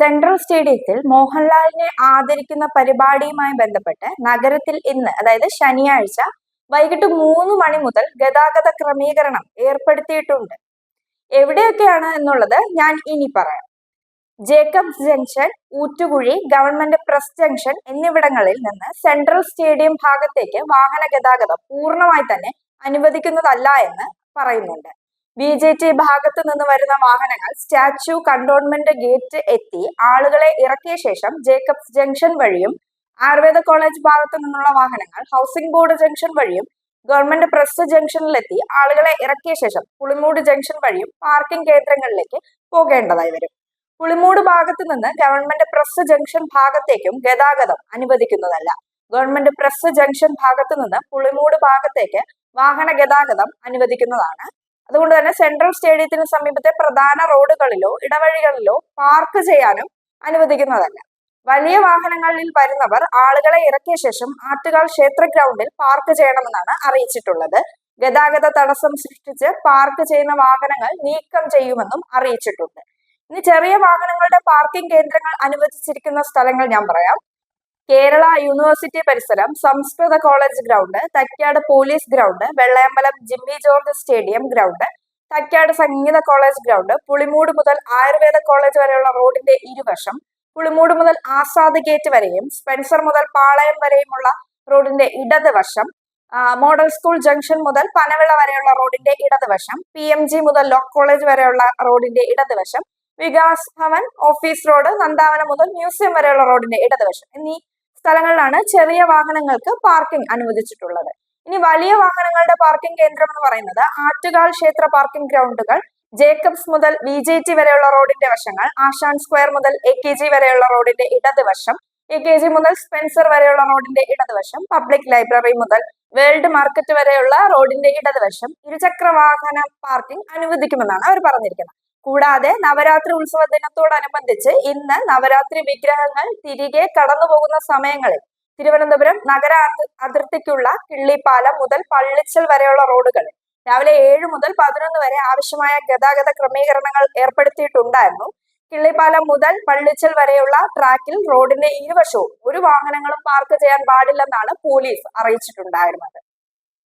Central സ്റ്റേഡിയത്തിൽ മോഹൻലാലിനെ ആദരിക്കുന്ന പരിപാടിയുമായി ബന്ധപ്പെട്ട് നഗരത്തിൽ ഇന്ന് അതായത് ശനിയാഴ്ച വൈകിട്ട് മൂന്ന് മണി മുതൽ ഗതാഗത ക്രമീകരണം ഏർപ്പെടുത്തിയിട്ടുണ്ട്. എവിടെയൊക്കെയാണ് എന്നുള്ളത് ഞാൻ ഇനി പറയാം. Jacob's junction Oottukuzhi government press junction എന്നിവിടങ്ങളിൽ നിന്ന് സെൻട്രൽ സ്റ്റേഡിയം ഭാഗത്തേക്ക് വാഹന ഗതാഗതം പൂർണമായി തന്നെ അനുവദിക്കുന്നതല്ല എന്ന് പറയുന്നുണ്ട്. ബി ജെ ടി ഭാഗത്തു നിന്ന് വരുന്ന വാഹനങ്ങൾ സ്റ്റാച്യു കണ്ടോൺമെന്റ് ഗേറ്റ് എത്തി. ആളുകളെ ഇറക്കിയ ശേഷം ജേക്കബ്സ് ജംഗ്ഷൻ വഴിയും ആയുർവേദ കോളേജ് ഭാഗത്തു നിന്നുള്ള വാഹനങ്ങൾ ഹൗസിംഗ് ബോർഡ് ജംഗ്ഷൻ വഴിയും ഗവൺമെന്റ് പ്രസ് ജംഗ്ഷനിലെത്തി. ആളുകളെ ഇറക്കിയ ശേഷം പുളിമൂട് ജംഗ്ഷൻ വഴിയും പാർക്കിംഗ് കേന്ദ്രങ്ങളിലേക്ക് പോകേണ്ടതായി വരും. പുളിമൂട് ഭാഗത്തു നിന്ന് ഗവൺമെന്റ് പ്രസ് ജംഗ്ഷൻ ഭാഗത്തേക്കും ഗതാഗതം അനുവദിക്കുന്നതല്ല. ഗവൺമെന്റ് പ്രസ് ജംഗ്ഷൻ ഭാഗത്തു നിന്ന് പുളിമൂട് ഭാഗത്തേക്ക് വാഹന ഗതാഗതം അനുവദിക്കുന്നതാണ്. അതുകൊണ്ട് തന്നെ സെൻട്രൽ സ്റ്റേഡിയത്തിന് സമീപത്തെ പ്രധാന റോഡുകളിലോ ഇടവഴികളിലോ പാർക്ക് ചെയ്യാനും അനുവദിക്കുന്നതല്ല. വലിയ വാഹനങ്ങളിൽ വരുന്നവർ ആളുകളെ ഇറക്കിയ ശേഷം ആറ്റുകാൽ ക്ഷേത്ര ഗ്രൗണ്ടിൽ പാർക്ക് ചെയ്യണമെന്നാണ് അറിയിച്ചിട്ടുള്ളത്. ഗതാഗത തടസ്സം സൃഷ്ടിച്ച് പാർക്ക് ചെയ്യുന്ന വാഹനങ്ങൾ നീക്കം ചെയ്യുമെന്നും അറിയിച്ചിട്ടുണ്ട്. ഇനി ചെറിയ വാഹനങ്ങളുടെ പാർക്കിംഗ് കേന്ദ്രങ്ങൾ അനുവദിച്ചിരിക്കുന്ന സ്ഥലങ്ങൾ ഞാൻ പറയാം. കേരള യൂണിവേഴ്സിറ്റി പരിസരം സംസ്കൃത college ground Thycaud police ground Vellayambalam Jimmy George stadium ground Thycaud സംഗീത കോളേജ് ഗ്രൗണ്ട് പുളിമൂട് മുതൽ ആയുർവേദ കോളേജ് വരെയുള്ള റോഡിന്റെ ഇരുവശം പുളിമൂട് മുതൽ ആസാദ് ഗേറ്റ് വരെയും സ്പെൻസർ മുതൽ പാളയം വരെയുമുള്ള റോഡിന്റെ ഇടതുവശം മോഡൽ സ്കൂൾ ജംഗ്ഷൻ മുതൽ പനവിള വരെയുള്ള റോഡിന്റെ ഇടതുവശം പി എം ജി മുതൽ ലോ കോളേജ് വരെയുള്ള റോഡിന്റെ ഇടതുവശം വികാസ് ഭവൻ ഓഫീസ് റോഡ് നന്ദാവനം മുതൽ മ്യൂസിയം വരെയുള്ള റോഡിന്റെ ഇടതുവശം എന്നീ സ്ഥലങ്ങളിലാണ് ചെറിയ വാഹനങ്ങൾക്ക് പാർക്കിംഗ് അനുവദിച്ചിട്ടുള്ളത്. ഇനി വലിയ വാഹനങ്ങളുടെ പാർക്കിംഗ് കേന്ദ്രം എന്ന് പറയുന്നത് ആറ്റുകാൽ ക്ഷേത്ര പാർക്കിംഗ് ഗ്രൗണ്ടുകൾ ജേക്കബ്സ് മുതൽ വി ജെ ടി വരെയുള്ള റോഡിന്റെ വശങ്ങൾ ആശാൻ സ്ക്വയർ മുതൽ എ കെ ജി വരെയുള്ള റോഡിന്റെ ഇടതുവശം എ കെ ജി മുതൽ സ്പെൻസർ വരെയുള്ള റോഡിന്റെ ഇടതുവശം പബ്ലിക് ലൈബ്രറി മുതൽ വേൾഡ് മാർക്കറ്റ് വരെയുള്ള റോഡിന്റെ ഇടതുവശം ഇരുചക്ര വാഹന പാർക്കിംഗ് അനുവദിക്കുമെന്നാണ് അവർ പറഞ്ഞിരിക്കുന്നത്. കൂടാതെ നവരാത്രി ഉത്സവ ദിനത്തോടനുബന്ധിച്ച് ഇന്ന് നവരാത്രി വിഗ്രഹങ്ങൾ തിരികെ കടന്നു പോകുന്ന സമയങ്ങളിൽ തിരുവനന്തപുരം നഗര അതിർത്തിക്കുള്ള കിള്ളിപ്പാലം മുതൽ പള്ളിച്ചൽ വരെയുള്ള റോഡുകളിൽ രാവിലെ ഏഴ് മുതൽ പതിനൊന്ന് വരെ ആവശ്യമായ ഗതാഗത ക്രമീകരണങ്ങൾ ഏർപ്പെടുത്തിയിട്ടുണ്ടായിരുന്നു. കിള്ളിപ്പാലം മുതൽ പള്ളിച്ചൽ വരെയുള്ള ട്രാക്കിൽ റോഡിന്റെ ഇരുവശവും ഒരു വാഹനങ്ങളും പാർക്ക് ചെയ്യാൻ പാടില്ലെന്നാണ് പോലീസ് അറിയിച്ചിട്ടുണ്ടായിരുന്നത്.